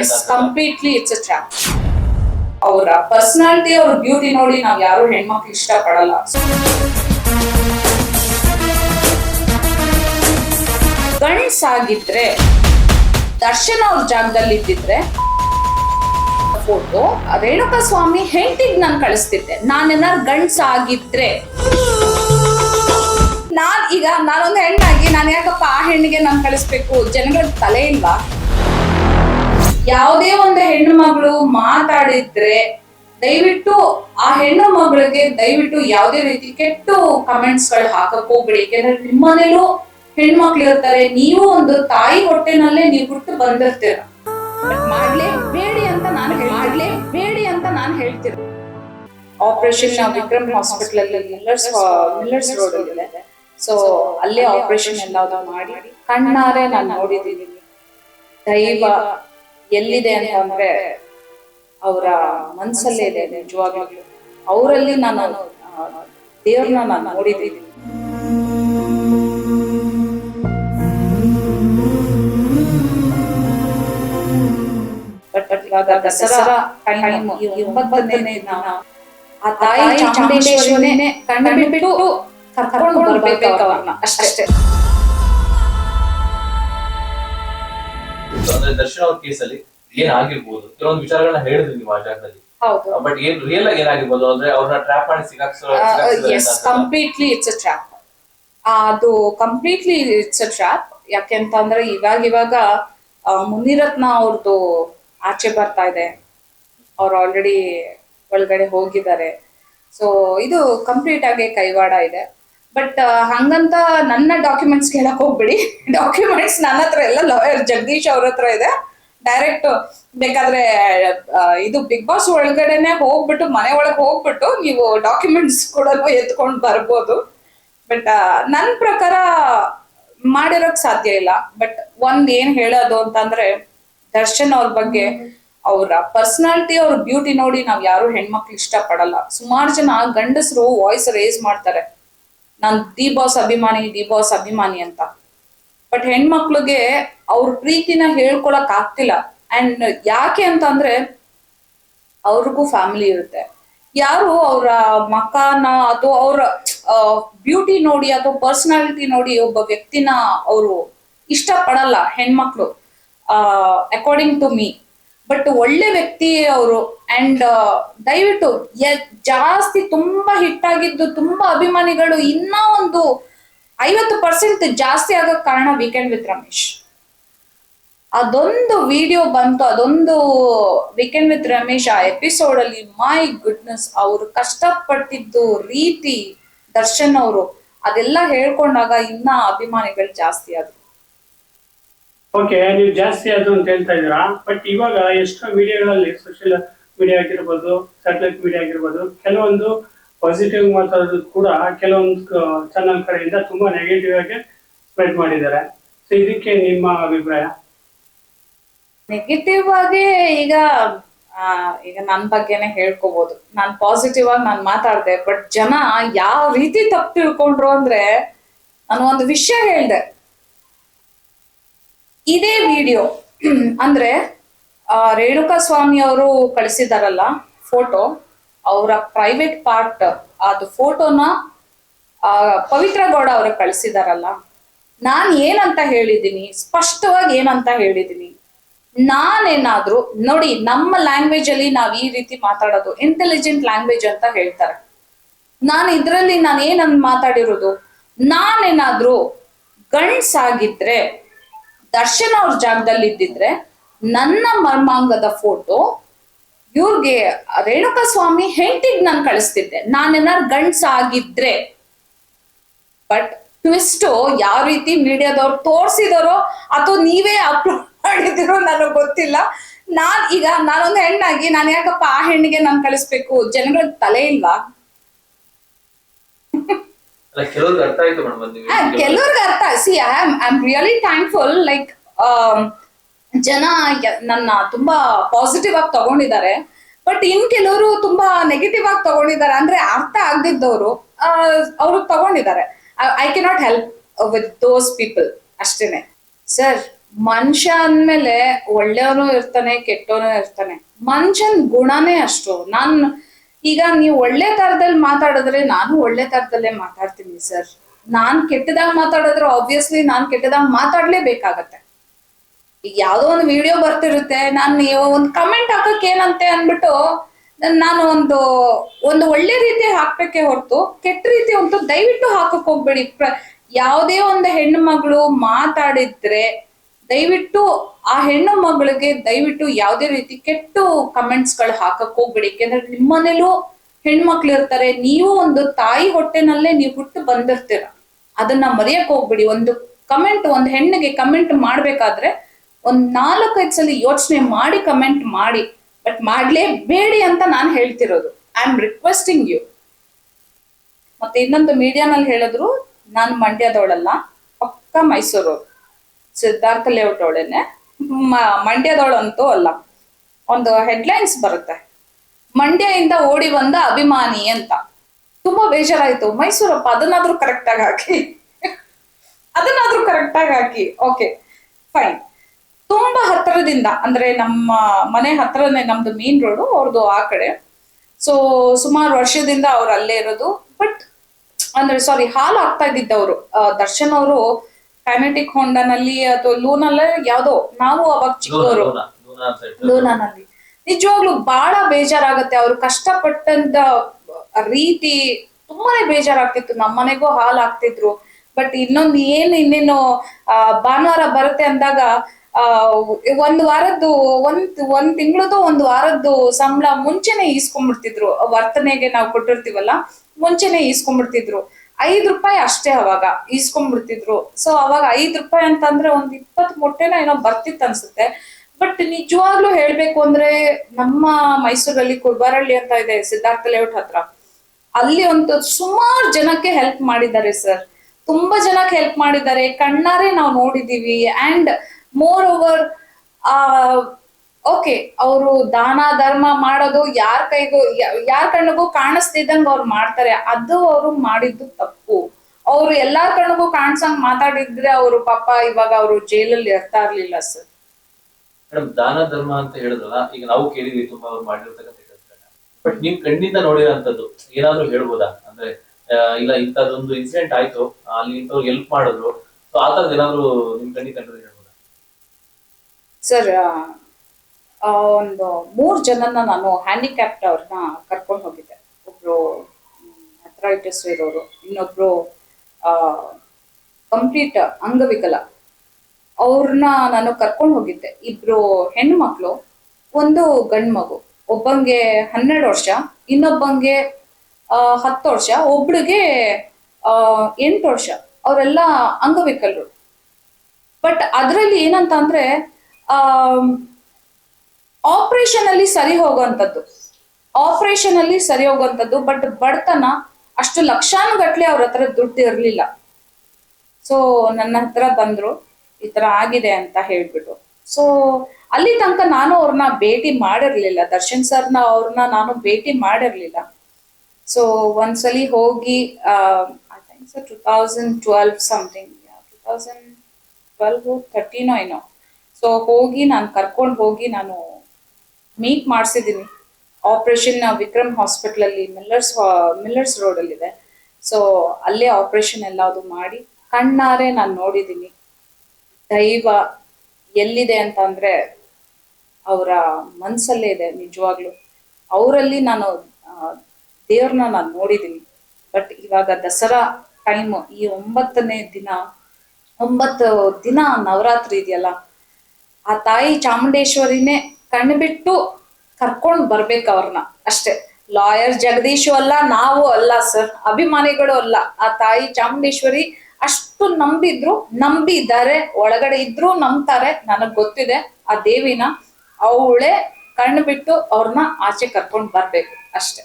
Yes completely it's a trap ಅವರ personality ಅವ್ರ beauty ನೋಡಿ ನಾವ್ ಯಾರು ಹೆಣ್ಮಕ್ಳು ಇಷ್ಟ ಪಡಲ್ಲ ಆಗಿದ್ರೆ ದರ್ಶನ್ ಅವ್ರ ಜಾಗದಲ್ಲಿ ಇದ್ದಿದ್ರೆ ಫೋಟೋ ರೇಣುಕಾ ಸ್ವಾಮಿ ಹೆಂಡತಿಗ್ ನಾನು ಕಳಿಸ್ತಿದ್ದೆ. ನಾನೇನಾರು ಗಂಡ್ಸಾಗಿದ್ರೆ ನಾನ್ ಈಗ ನಾನೊಂದು ಹೆಣ್ಣಾಗಿ ನಾನು ಯಾಕಪ್ಪ ಆ ಹೆಣ್ಣಿಗೆ ನಾನು ಕಳಿಸ್ಬೇಕು? ಜನಗಳ ತಲೆ ಇಲ್ವಾ? ಯಾವುದೇ ಒಂದು ಹೆಣ್ಣು ಮಗಳು ಮಾತಾಡಿದ್ರೆ ದಯವಿಟ್ಟು ಆ ಹೆಣ್ಣು ಮಗಳಿಗೆ ದಯವಿಟ್ಟು ಯಾವುದೇ ರೀತಿ ಕೆಟ್ಟು ಕಮೆಂಟ್ಸ್ಗಳು ಹಾಕಕ್ ಹೋಗ್ಬೇಡಿ ಯಾಕಂದ್ರೆ ನಿಮ್ಮನೇಲೂ ಹೆಣ್ಮಕ್ಳು ಇರ್ತಾರೆ ನೀವು ಒಂದು ತಾಯಿ ಹೊಟ್ಟೆನಲ್ಲೇ ನೀವು ಹುಟ್ಟು ಬಂದಿರ್ತೀರ. But ಮಾಡ್ಲೇ ಬೇಡಿ ಅಂತ ನಾನು ಮಾಡ್ಲೇ ಬೇಡಿ ಅಂತ ನಾನು ಹೇಳ್ತೀನಿ. ಆಪರೇಷನ್ ವಿಕ್ರಮ್ ಹಾಸ್ಪಿಟಲ್ ಅಲ್ಲಿ ಮಿಲ್ಲರ್ಸ್ ಮಿಲ್ಲರ್ಸ್ ರೋಡ್ ಇದೆ. ಸೊ ಅಲ್ಲೇ ಆಪರೇಷನ್ ಎಲ್ಲ ಮಾಡಿ. ಕಣ್ಣಾರೆ ನಾನು ನೋಡಿದ್ದೀನಿ. ದೈವ ಎಲ್ಲಿದೆ ಅಂತಂದ್ರೆ ಅವರ ಮನ್ಸಲ್ಲೇ ಇದೆ ನಿಜವಾಗ್ಲೂ. ಅವರಲ್ಲಿ ನಾನು ದೇವ್ರನ್ನ ನಾನು ನೋಡಿದ್ದೀನಿ ಬಟ್ ಬಟ್ ಇವಾಗ ದಸರಾ ಟೈಮ್ ಇಪ್ಪತ್ತನೇ ಆ ತಾಯಿ ಚಾಮುಂಡೇಶ್ವರಿನೇ ಕಣ್ಣು ಬಿಟ್ಟು ಕರ್ಕೊಂಡು ಬರ್ಬೇಕು ಅವ್ರನ್ನ. ಅಷ್ಟೇ. ಅಂದ್ರೆ ದರ್ಶನ್ ಅವ್ರ ಕೇಸಲ್ಲಿ ಏನ್ ಆಗಿರ್ಬೋದು ಕೆಲವೊಂದು ವಿಚಾರಗಳನ್ನ ಹೇಳಿದ್ರಿ ನೀವು ಆ ಜಾಗದಲ್ಲಿ. ಹೌದು. ಬಟ್ ಏನ್ ರಿಯಲ್ ಆಗಿ ಏನಾಗಿರ್ಬೋದು ಅಂದ್ರೆ ಅವ್ರನ್ನ ಟ್ರ್ಯಾಪ್ ಮಾಡಿ ಸಿಗಾಕ್ಸೋ yes completely it's a trap ಅದು ಕಂಪ್ಲೀಟ್ಲಿ ಇಟ್ಸ್ ಅ ಟ್ರ್ಯಾಪ್ ಯಾಕೆಂತಂದ್ರೆ ಇವಾಗ ಇವಾಗ ಆ, ಮುನಿರತ್ನ ಅವ್ರದ್ದು ಆಚೆ ಬರ್ತಾ ಇದೆ. ಅವ್ರು ಆಲ್ರೆಡಿ ಒಳಗಡೆ ಹೋಗಿದ್ದಾರೆ. ಸೊ ಇದು ಕಂಪ್ಲೀಟ್ ಆಗಿ ಕೈವಾಡ ಇದೆ. ಬಟ್ ಹಂಗಂತ ನನ್ನ ಡಾಕ್ಯುಮೆಂಟ್ಸ್ ಕೇಳಕ್ ಹೋಗ್ಬಿಡಿ. ಡಾಕ್ಯುಮೆಂಟ್ಸ್ ನನ್ನ ಹತ್ರ ಎಲ್ಲ ಲಾಯರ್ ಜಗದೀಶ್ ಅವ್ರ ಹತ್ರ ಇದೆ. ಡೈರೆಕ್ಟ್ ಬೇಕಾದ್ರೆ ಇದು ಬಿಗ್ ಬಾಸ್ ಒಳಗಡೆನೆ ಹೋಗ್ಬಿಟ್ಟು, ಮನೆ ಒಳಗೆ ಹೋಗ್ಬಿಟ್ಟು ನೀವು ಡಾಕ್ಯುಮೆಂಟ್ಸ್ ಕೂಡ ಎತ್ಕೊಂಡು ಬರ್ಬೋದು. ಬಟ್ ನನ್ನ ಪ್ರಕಾರ ಮಾಡಿರೋಕ್ ಸಾಧ್ಯ ಇಲ್ಲ. ಬಟ್ ಒಂದ್ ಏನ್ ಹೇಳೋದು ಅಂತಂದ್ರೆ, ದರ್ಶನ್ ಅವ್ರ ಬಗ್ಗೆ ಅವರ ಪರ್ಸನಾಲಿಟಿ ಅವ್ರ ಬ್ಯೂಟಿ ನೋಡಿ ನಾವ್ ಯಾರು ಹೆಣ್ಮಕ್ಳು ಇಷ್ಟ ಪಡಲ್ಲ ಸುಮಾರು ಜನ ಗಂಡಸರು ವಾಯ್ಸ್ ರೇಸ್ ಮಾಡ್ತಾರೆ. ನಾನ್ ದಿ ಬಾಸ್ ಅಭಿಮಾನಿ, ದಿ ಬಾಸ್ ಅಭಿಮಾನಿ ಅಂತ. ಬಟ್ ಹೆಣ್ಮಕ್ಳಿಗೆ ಅವ್ರ ಪ್ರೀತಿನ ಹೇಳ್ಕೊಳಕ್ ಆಗ್ತಿಲ್ಲ. ಅಂಡ್ ಯಾಕೆ ಅಂತಂದ್ರೆ ಅವ್ರಿಗೂ ಫ್ಯಾಮಿಲಿ ಇರುತ್ತೆ. ಯಾರು ಅವರ ಮಕಾನ ಅಥವಾ ಅವರ ಬ್ಯೂಟಿ ನೋಡಿ ಅಥವಾ ಪರ್ಸನಾಲಿಟಿ ನೋಡಿ ಒಬ್ಬ ವ್ಯಕ್ತಿನ ಅವರು ಇಷ್ಟಪಡಲ್ಲ ಹೆಣ್ಮಕ್ಳು. ಅಕಾರ್ಡಿಂಗ್ ಟು ಮೀ ಬಟ್ ಒಳ್ಳೆ ವ್ಯಕ್ತಿ ಅವರು ಅಂಡ್ ದಯವಿಟ್ಟು ಎ- ಜಾಸ್ತಿ ತುಂಬಾ ಹಿಟ್ ಆಗಿದ್ದು ತುಂಬಾ ಅಭಿಮಾನಿಗಳು ಇನ್ನ ಒಂದು ಐವತ್ತು ಪರ್ಸೆಂಟ್ ಜಾಸ್ತಿ ಆಗೋ ಕಾರಣ ವೀಕೆಂಡ್ ವಿತ್ ರಮೇಶ್ ಅದೊಂದು ವಿಡಿಯೋ ಬಂತು, ಅದೊಂದು ವೀಕೆಂಡ್ ವಿತ್ ರಮೇಶ್ ಆ ಎಪಿಸೋಡ್ ಅಲ್ಲಿ ಮೈ ಗುಡ್ನೆಸ್ ಅವರು ಕಷ್ಟಪಟ್ಟಿದ್ದು ರೀತಿ ದರ್ಶನ್ ಅವರು ಅದೆಲ್ಲ ಹೇಳ್ಕೊಂಡಾಗ ಇನ್ನ ಅಭಿಮಾನಿಗಳು ಜಾಸ್ತಿ ಆದ್ರು. ಓಕೆ ನೀವು ಜಾಸ್ತಿ ಅದು ಅಂತ ಹೇಳ್ತಾ ಇದ್ದೀರಾ? ಬಟ್ ಇವಾಗ ಎಷ್ಟೋ ವಿಡಿಯೋಗಳಲ್ಲಿ ಸೋಷಿಯಲ್ ಮೀಡಿಯಾ ಆಗಿರ್ಬೋದು ಸ್ಯಾಟಲೈಟ್ ಮೀಡಿಯಾ ಆಗಿರ್ಬೋದು, ಕೆಲವೊಂದು ಪಾಸಿಟಿವ್ ಮಾತಾಡೋದು ಕೂಡ ಕೆಲವೊಂದು ಚಾನಲ್ ಕಡೆಯಿಂದ ತುಂಬಾ ನೆಗೆಟಿವ್ ಆಗಿ ಸ್ಪ್ರೆಡ್ ಮಾಡಿದ್ದಾರೆ. ಸೊ ಇದಕ್ಕೆ ನಿಮ್ಮ ಅಭಿಪ್ರಾಯ? ನೆಗೆಟಿವ್ ಆಗಿ ಈಗ ಈಗ ನನ್ ಬಗ್ಗೆನೆ ಹೇಳ್ಕೋಬಹುದು ನಾನ್ ಪಾಸಿಟಿವ್ ಆಗಿ ನಾನು ಮಾತಾಡ್ದೆ ಬಟ್ ಜನ ಯಾವ ರೀತಿ ತಪ್ಪು ತಿಳ್ಕೊಂಡ್ರು ಅಂದ್ರೆ, ನಾನು ಒಂದು ವಿಷಯ ಹೇಳ್ದೆ. ಇದೇ ವಿಡಿಯೋ ಅಂದ್ರೆ ಆ, ರೇಣುಕಾ ಸ್ವಾಮಿ ಅವರು ಕಳಿಸಿದಾರಲ್ಲ ಫೋಟೋ ಅವರ ಪ್ರೈವೇಟ್ ಪಾರ್ಟ್ ಅದು ಫೋಟೋನ ಪವಿತ್ರ ಗೌಡ ಅವ್ರಿಗೆ ಕಳಿಸಿದಾರಲ್ಲ ನಾನ್ ಏನಂತ ಹೇಳಿದೀನಿ ಸ್ಪಷ್ಟವಾಗಿ ಏನಂತ ಹೇಳಿದ್ದೀನಿ ನಾನೇನಾದ್ರೂ ನೋಡಿ ನಮ್ಮ ಲ್ಯಾಂಗ್ವೇಜ್ ಅಲ್ಲಿ ನಾವ್ ಈ ರೀತಿ ಮಾತಾಡೋದು ಇಂಟೆಲಿಜೆಂಟ್ ಲ್ಯಾಂಗ್ವೇಜ್ ಅಂತ ಹೇಳ್ತಾರೆ. ನಾನು ಇದ್ರಲ್ಲಿ ನಾನು ಏನಂದ್ ಮಾತಾಡಿರೋದು ನಾನೇನಾದ್ರೂ ಗಂಡ್ಸಾಗಿದ್ರೆ ದರ್ಶನ್ ಅವ್ರ ಜಾಗದಲ್ಲಿ ಇದ್ದಿದ್ರೆ ನನ್ನ ಮರ್ಮಾಂಗದ ಫೋಟೋ ಇವ್ರಿಗೆ ರೇಣುಕಾ ಸ್ವಾಮಿ ಹೆಂಡತಿಗ್ ನಾನು ಕಳಿಸ್ತಿದ್ದೆ. ನಾನೇನಾರು ಗಂಡ್ಸಾಗಿದ್ರೆ ಬಟ್ ಟ್ವಿಸ್ಟ್ ಯಾವ ರೀತಿ ಮೀಡಿಯಾದವ್ರು ತೋರ್ಸಿದಾರೋ ಅಥವಾ ನೀವೇ ಅಪ್ಲೋಡ್ ಮಾಡಿದಿರೋ ನನಗೆ ಗೊತ್ತಿಲ್ಲ. ನಾನ್ ಈಗ ನಾನೊಂದು ಹೆಣ್ಣಾಗಿ ನಾನು ಯಾಕಪ್ಪ ಆ ಹೆಣ್ಣಿಗೆ ನಾನು ಕಳಿಸ್ಬೇಕು? ಜನಗಳ ತಲೆ ಇಲ್ವಾ? ಕೆಲವ್ರಿಗೆ ಅರ್ಥ ಆಯ್ತು ಮೇಡಮ್ ನೀವು ಕೆಲವ್ರಿಗೆ ಅರ್ಥ see I am I am really thankful like ಜನ ನನ್ನ ತುಂಬಾ ಪಾಸಿಟಿವ್ ಆಗಿ ತಗೊಂಡಿದ್ದಾರೆ. ಬಟ್ ಇನ್ ಕೆಲವರು ತುಂಬಾ ನೆಗೆಟಿವ್ ಆಗಿ ತಗೊಂಡಿದ್ದಾರೆ ಅಂದ್ರೆ ಅರ್ಥ ಆಗದಿದ್ದವರು ಅವರು ತಗೊಂಡಿದ್ದಾರೆ. I cannot help with those people ಅಷ್ಟೇನೆ. ಸರ್ ಮನುಷ್ಯ ಅಂದ್ಮೇಲೆ ಒಳ್ಳೆಯವನು ಇರ್ತಾನೆ ಕೆಟ್ಟವನು ಇರ್ತಾನೆ. ಮನುಷ್ಯನ್ ಗುಣನೇ ಅಷ್ಟು. ನಾನ್ ಈಗ ನೀವು ಒಳ್ಳೆ ತರದಲ್ಲಿ ಮಾತಾಡಿದ್ರೆ ನಾನು ಒಳ್ಳೆ ತರದಲ್ಲೇ ಮಾತಾಡ್ತೀನಿ, ಸರ್. ನಾನ್ ಕೆಟ್ಟದಾಗ ಮಾತಾಡಿದ್ರೆ ಆಬ್ವಿಯಸ್ಲಿ ನಾನ್ ಕೆಟ್ಟದಾಗ ಮಾತಾಡ್ಲೇಬೇಕಾಗತ್ತೆ. ಈಗ ಯಾವ್ದೋ ಒಂದು ವಿಡಿಯೋ ಬರ್ತಿರುತ್ತೆ, ನಾನು ಒಂದು ಕಮೆಂಟ್ ಹಾಕಕ್ ಏನಂತೆ ಅನ್ಬಿಟ್ಟು ನಾನು ಒಂದು ಒಂದು ಒಳ್ಳೆ ರೀತಿ ಹಾಕ್ಬೇಕೆ ಹೊರತು ಕೆಟ್ಟ ರೀತಿ ಅಂತೂ ದಯವಿಟ್ಟು ಹಾಕಕ್ ಹೋಗ್ಬೇಡಿ. ಯಾವುದೇ ಒಂದು ಹೆಣ್ಣು ಮಗಳು ಮಾತಾಡಿದ್ರೆ ದಯವಿಟ್ಟು ಆ ಹೆಣ್ಣು ಮಗಳಿಗೆ ದಯವಿಟ್ಟು ಯಾವುದೇ ರೀತಿ ಕೆಟ್ಟು ಕಮೆಂಟ್ಸ್ಗಳು ಹಾಕಕ್ ಹೋಗ್ಬೇಡಿ ಯಾಕೆಂದ್ರೆ ನಿಮ್ಮನೇಲೂ ಹೆಣ್ಮಕ್ಳು ಇರ್ತಾರೆ, ನೀವು ಒಂದು ತಾಯಿ ಹೊಟ್ಟೆನಲ್ಲೇ ನೀವು ಹುಟ್ಟು ಬಂದಿರ್ತೀರ. ಅದನ್ನ ಮರೆಯಕ್ ಹೋಗ್ಬೇಡಿ. ಒಂದು ಕಮೆಂಟ್ ಒಂದು ಹೆಣ್ಣಿಗೆ ಕಮೆಂಟ್ ಮಾಡ್ಬೇಕಾದ್ರೆ ಒಂದ್ ನಾಲ್ಕೈದು ಸಲ ಯೋಚನೆ ಮಾಡಿ ಕಮೆಂಟ್ ಮಾಡಿ. ಬಟ್ ಮಾಡ್ಲೇಬೇಡಿ ಅಂತ ನಾನು ಹೇಳ್ತಿರೋದು. ಐ ಆಮ್ ರಿಕ್ವೆಸ್ಟಿಂಗ್ ಯು ಮತ್ತೆ ಇನ್ನೊಂದು ಮೀಡಿಯಾನಲ್ಲಿ ಹೇಳಿದ್ರು, ನಾನು ಮಂಡ್ಯದವಳಲ್ಲ, ಪಕ್ಕ ಮೈಸೂರು ಸಿದ್ಧಾರ್ಥ ಲೇಔಟ್ ಅವಳೇನೆ ಮಂಡ್ಯದವಳಂತೂ ಅಲ್ಲ. ಒಂದು ಹೆಡ್ಲೈನ್ಸ್ ಬರುತ್ತೆ. ಮಂಡ್ಯದಿಂದ ಓಡಿ ಬಂದ ಅಭಿಮಾನಿ ಅಂತ. ತುಂಬಾ ಬೇಜಾರಾಯ್ತು. ಮೈಸೂರಪ್ಪ, ಅದನ್ನಾದ್ರೂ ಕರೆಕ್ಟ್ ಆಗಿ ಹಾಕಿ. ಅದನ್ನಾದ್ರೂ ಕರೆಕ್ಟ್ ಆಗಿ ಹಾಕಿ. ಓಕೆ ಫೈನ್ ತುಂಬಾ ಹತ್ತಿರದಿಂದ, ಅಂದ್ರೆ ನಮ್ಮ ಮನೆ ಹತ್ರನೇ ನಮ್ದು ಮೇನ್ ರೋಡು ಅವ್ರದ್ದು ಆ ಕಡೆ. ಸೊ ಸುಮಾರು ವರ್ಷದಿಂದ ಅವ್ರು ಅಲ್ಲೇ ಇರೋದು. ಬಟ್ ಅಂದ್ರೆ ಸಾರಿ ಹಾಲ್ ಆಗ್ತಾ ಇದ್ದಿದ್ದವರು ದರ್ಶನ್ ಅವರು ಕೈನೆಟಿಕ್ ಹೊಂಡನಲ್ಲಿ ಅಥವಾ ಲೂನಲ್ಲ ಯಾವ್ದೋ ನಾವು ಅವಾಗ ಚಿಕ್ಕವರು. ಲೂನಾನಲ್ಲಿ ನಿಜವಾಗ್ಲೂ ಬಹಳ ಬೇಜಾರಾಗತ್ತೆ. ಅವ್ರು ಕಷ್ಟಪಟ್ಟಂತ ರೀತಿ ತುಂಬಾನೇ ಬೇಜಾರಾಗ್ತಿತ್ತು. ನಮ್ಮನೆಗೂ ಹಾಲ್ ಆಗ್ತಿದ್ರು ಬಟ್ ಇನ್ನೊಂದು ಏನ್ ಇನ್ನೇನು ಆ, ಭಾನುವಾರ ಬರುತ್ತೆ ಅಂದಾಗ ಆ ಒಂದ್ ವಾರದ್ದು ಒಂದ್ ಒಂದ್ ತಿಂಗಳದು ಒಂದ್ ವಾರದ್ದು ಸಂಬಳ ಮುಂಚೆನೆ ಈಸ್ಕೊಂಡ್ಬಿಡ್ತಿದ್ರು. ವರ್ತನೆಗೆ ನಾವು ಕೊಟ್ಟಿರ್ತೀವಲ್ಲ ಮುಂಚೆನೆ ಈಸ್ಕೊಂಡ್ಬಿಡ್ತಿದ್ರು. ಐದ್ ರೂಪಾಯಿ ಅಷ್ಟೇ ಅವಾಗ ಈಸ್ಕೊಂಡ್ಬಿಡ್ತಿದ್ರು. ಸೊ ಅವಾಗ ಐದು ರೂಪಾಯಿ ಅಂತಂದ್ರೆ ಒಂದ್ ಇಪ್ಪತ್ ಮೊಟ್ಟೆನ ಏನೋ ಬರ್ತಿತ್ತು ಅನ್ಸುತ್ತೆ. ಬಟ್ ನಿಜವಾಗ್ಲೂ ಹೇಳ್ಬೇಕು ಅಂದ್ರೆ ನಮ್ಮ ಮೈಸೂರಲ್ಲಿ ಕುರ್ಬಾರಳ್ಳಿ ಅಂತ ಇದೆ, ಸಿದ್ಧಾರ್ಥ ಲೇಔಟ್ ಹತ್ರ. ಅಲ್ಲಿ ಒಂದು ಸುಮಾರು ಜನಕ್ಕೆ ಹೆಲ್ಪ್ ಮಾಡಿದ್ದಾರೆ ಸರ್ ತುಂಬಾ ಜನಕ್ಕೆ ಹೆಲ್ಪ್ ಮಾಡಿದ್ದಾರೆ. ಕಣ್ಣಾರೆ ನಾವು ನೋಡಿದೀವಿ. ಅಂಡ್ ಮೋರ್ ಓವರ್ ಆ ಓಕೆ ಅವರು ದಾನ ಧರ್ಮ ಮಾಡೋದು ಯಾರ ಕೈಗೂ ಯಾರ ಕಣ್ಣಿಗೂ ಕಾಣಿಸ್ತಿದ್ದಂಗ ಅವ್ರು ಮಾಡ್ತಾರೆ ಅದು ಅವರು ಮಾಡಿದ್ದು ತಪ್ಪು. ಅವ್ರು ಎಲ್ಲಾರ್ ಕಣ್ಣಿಗೂ ಕಾಣಿಸಂಗ್ ಮಾತಾಡಿದ್ರೆ ಅವರು ಪಾಪ ಇವಾಗ ಅವರು ಜೈಲಲ್ಲಿ ಇರ್ತಾ ಇರ್ಲಿಲ್ಲ ಸರ್. ಮೇಡಮ್ ದಾನ ಧರ್ಮ ಅಂತ ಹೇಳಿದ್ರಲ್ಲ ಈಗ ನಾವು ಕೇಳಿದ್ವಿ ತುಂಬಾ ಅವ್ರು ಮಾಡಿರ್ತಕ್ಕಂಥ ಬಟ್ ನಿಮ್ ಕಣ್ಣಿಂದ ನೋಡಿರೋಂಥದ್ದು ಏನಾದ್ರೂ ಹೇಳ್ಬೋದಾ? ಅಂದ್ರೆ ಇಲ್ಲ ಇಂಥದ್ದೊಂದು ಇನ್ಸಿಡೆಂಟ್ ಆಯ್ತು ಅಲ್ಲಿ ಇಂಥವ್ರು ಹೆಲ್ಪ್ ಮಾಡಿದ್ರು ಸೊ ಆ ಥರದ್ದು ಏನಾದ್ರು ನಿಮ್ ಕಣ್ಣಿಗೆ ಕಂಡ್ರೆ ಹೇಳ್ಬೋದಾ? ಸರ್ ಒಂದು ಮೂರ್ ಜನನ ನಾನು ಹ್ಯಾಂಡಿಕ್ಯಾಪ್ಟ್ ಅವ್ರನ್ನ ಕರ್ಕೊಂಡು ಹೋಗಿದ್ದೆ. ಒಬ್ರು ಅಥ್ರೈಟಿಸ್ ಇರೋರು ಇನ್ನೊಬ್ರು ಕಂಪ್ಲೀಟ್ ಅಂಗವಿಕಲ. ಅವ್ರನ್ನ ನಾನು ಕರ್ಕೊಂಡು ಹೋಗಿದ್ದೆ. ಇಬ್ರು ಹೆಣ್ಣು ಮಕ್ಕಳು ಒಂದು ಗಂಡು ಮಗು ಒಬ್ಬಂಗೆ ಹನ್ನೆರಡು ವರ್ಷ ಇನ್ನೊಬ್ಬಂಗೆ ಆ, ಹತ್ತು ವರ್ಷ. ಒಬ್ಳಿಗೆ ಆ, ಎಂಟು ವರ್ಷ. ಅವರೆಲ್ಲ ಅಂಗವಿಕಲರು. ಬಟ್ ಅದರಲ್ಲಿ ಏನಂತ ಅಂದ್ರೆ ಆಪರೇಷನ್ ಅಲ್ಲಿ ಸರಿ ಹೋಗುವಂಥದ್ದು. ಆಪರೇಷನ್ ಅಲ್ಲಿ ಸರಿ ಹೋಗುವಂಥದ್ದು ಬಟ್ ಬಡತನ ಅಷ್ಟು ಲಕ್ಷಾನುಗಟ್ಲೆ ಅವ್ರ ಹತ್ರ ದುಡ್ಡು ಇರಲಿಲ್ಲ. ಸೊ ನನ್ನ ಹತ್ರ ಬಂದ್ರು, ಈ ತರ ಆಗಿದೆ ಅಂತ ಹೇಳ್ಬಿಟ್ಟು. ಸೊ ಅಲ್ಲಿ ತನಕ ನಾನು ಅವ್ರನ್ನ ಭೇಟಿ ಮಾಡಿರ್ಲಿಲ್ಲ. ದರ್ಶನ್ ಸರ್ನ ಅವ್ರನ್ನ ನಾನು ಭೇಟಿ ಮಾಡಿರ್ಲಿಲ್ಲ. ಸೊ ಒಂದ್ಸಲಿ ಹೋಗಿ I think sir two thousand twelve something two thousand twelve ಥರ್ಟೀನೋ ಏನೋ ಸೊ ಹೋಗಿ ನಾನು ಕರ್ಕೊಂಡು ಹೋಗಿ ನಾನು ಮೀಟ್ ಮಾಡಿಸಿದ್ದೀನಿ ಆಪರೇಷನ್ ವಿಕ್ರಮ್ ಹಾಸ್ಪಿಟಲ್ ಅಲ್ಲಿ ಮಿಲ್ಲರ್ಸ್ ಮಿಲ್ಲರ್ಸ್ ರೋಡ್ ಅಲ್ಲಿ ಇದೆ. ಸೊ ಅಲ್ಲೇ ಆಪರೇಷನ್ ಎಲ್ಲದು ಮಾಡಿ, ಕಣ್ಣಾರೆ ನಾನು ನೋಡಿದ್ದೀನಿ ದೈವ ಎಲ್ಲಿದೆ ಅಂತ ಅಂದ್ರೆ, ಅವರ ಮನ್ಸಲ್ಲೇ ಇದೆ ನಿಜವಾಗ್ಲು. ಅವರಲ್ಲಿ ನಾನು ದೇವ್ರನ್ನ ನಾನು ನೋಡಿದ್ದೀನಿ ಬಟ್ ಇವಾಗ ದಸರಾ ಟೈಮ್ ಈ ಒಂಬತ್ತನೇ ದಿನ, ಒಂಬತ್ತು ದಿನ ನವರಾತ್ರಿ ಇದೆಯಲ್ಲ, ಆ ತಾಯಿ ಚಾಮುಂಡೇಶ್ವರಿನೇ ಕಣ್ಣು ಬಿಟ್ಟು ಕರ್ಕೊಂಡು ಬರ್ಬೇಕು ಅವ್ರನ್ನ ಅಷ್ಟೇ. ಲಾಯರ್ ಜಗದೀಶು ಅಲ್ಲ, ನಾವು ಅಲ್ಲ ಸರ್ ಅಭಿಮಾನಿಗಳು ಅಲ್ಲ. ಆ ತಾಯಿ ಚಾಮುಂಡೇಶ್ವರಿ ಅಷ್ಟು ನಂಬಿದ್ರು, ನಂಬಿದ್ದಾರೆ, ಒಳಗಡೆ ಇದ್ರು ನಂಬ್ತಾರೆ, ನನಗ್ ಗೊತ್ತಿದೆ ಆ ದೇವಿನ. ಅವಳೇ ಕಣ್ಣು ಬಿಟ್ಟು ಅವ್ರನ್ನ ಆಚೆ ಕರ್ಕೊಂಡು ಬರ್ಬೇಕು ಅಷ್ಟೇ.